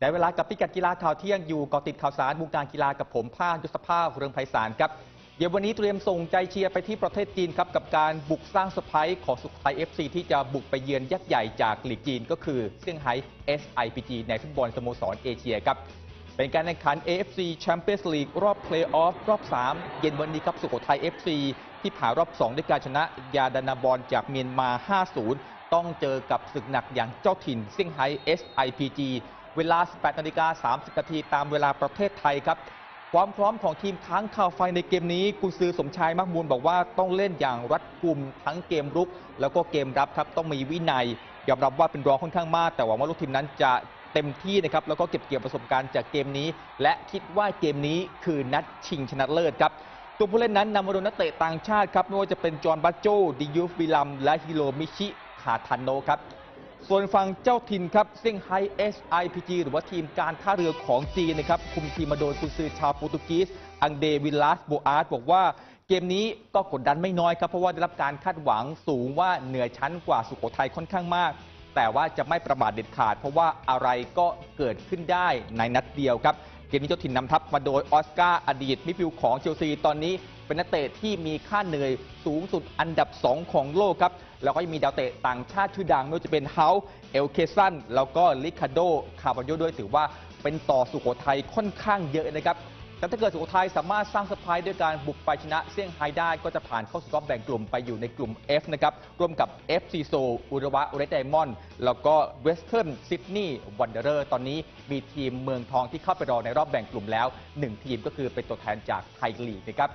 ได้เวลากับพิกัดกีฬาข่าวเที่ยงอยู่เกาะติดข่าวสารวงการกีฬากับผมภาคยุทธภาพเรืองไพศาลครับเดี๋ยววันนี้เตรียมส่งใจเชียร์ไปที่ประเทศจีนครับกับการบุกสร้างเซอร์ไพรส์ของสุโขทัย FC ที่จะบุกไปเยือนยักษ์ใหญ่จากลีกจีน ก็คือเซี่ยงไฮ้ SIPG ในฟุตบอลสโมสรเอเชียครับเป็นการแข่งขัน AFC Champions League รอบเพลย์ออฟรอบ 3 เย็นวันนี้ครับสุโขทัย FC ที่ผ่านรอบ 2 ด้วยการชนะยาดานาบอลจากเมียนมา 5-0 ต้องเจอกับศึกหนักอย่างเจ้าถิ่นเซี่ยงไฮ้ SIPG เวลา 18นาฬิกา30นาทีตามเวลาประเทศไทยครับ ความพร้อมของทีมค้างข่าวไฟในเกมนี้กุซือสมชายมักมูลบอกว่าต้องเล่นอย่างรัดกุมทั้งเกมรุก แล้วก็เกมรับครับต้องมีวินัยยอมรับว่าเป็นรองค่อนข้างมาก แต่หวังว่าลูกทีมนั้นจะเต็มที่นะครับแล้วก็เก็บเกี่ยวประสบการณ์จากเกมนี้ และคิดว่าเกมนี้คือนัดชิงชนะเลิศครับตัวผู้เล่นนั้นนำมาโดยนักเตะต่างชาติครับไม่ว่าจะเป็นจอห์นบัตโจดิยูฟบิลัมและฮิโรมิชิ คาทันโนครับ ส่วนฝั่งเจ้าถิ่นครับเซี่ยงไฮ้ SIPG หรือว่าทีมการท่าเรือของจีนนะครับ คุมทีมมาโดยกุนซือชาวโปรตุเกสอังเดวิลลาสโบอาร์ตบอกว่าเกมนี้ก็กดดันไม่น้อยครับ เพราะว่าได้รับการคาดหวังสูงว่าเหนือชั้นกว่าสุโขทัยค่อนข้างมาก แต่ว่าจะไม่ประมาทเด็ดขาด เพราะว่าอะไรก็เกิดขึ้นได้ในนัดเดียวครับ เกมนี้เจ้าถิ่นนำทัพมาโดยออสการ์อดีตมิดฟิลด์ของเชลซีตอนนี้เป็นนักเตะที่มีค่าเหนื่อยสูงสุดอันดับ 2 ของโลกครับ แล้วก็ยังมีดาวเตะต่างชาติชื่อดังไม่ว่าจะเป็นเฮาเอลเคซันแล้วก็ลิคาโดคาร์บอนโยด้วยถือว่าเป็นต่อสุโขทัยค่อนข้างเยอะนะครับ แต่ถ้าเกิดสุโขทัยสามารถสร้างเซอร์ไพรส์ด้วยการบุกไปชนะเซี่ยงไฮ้ได้ก็จะผ่านเข้าสู่รอบแบ่งกลุ่มไปอยู่ในกลุ่ม F นะครับร่วมกับ FC โซอุระวะเรดไดมอนด์แล้วก็เวสเทิร์นซิดนีย์วันเดอร์ตอนนี้มีทีมเมืองทองที่เข้าไปรอในรอบแบ่งกลุ่มแล้ว 1 ทีมก็คือเป็นตัวแทนจากไทยลีกนะครับ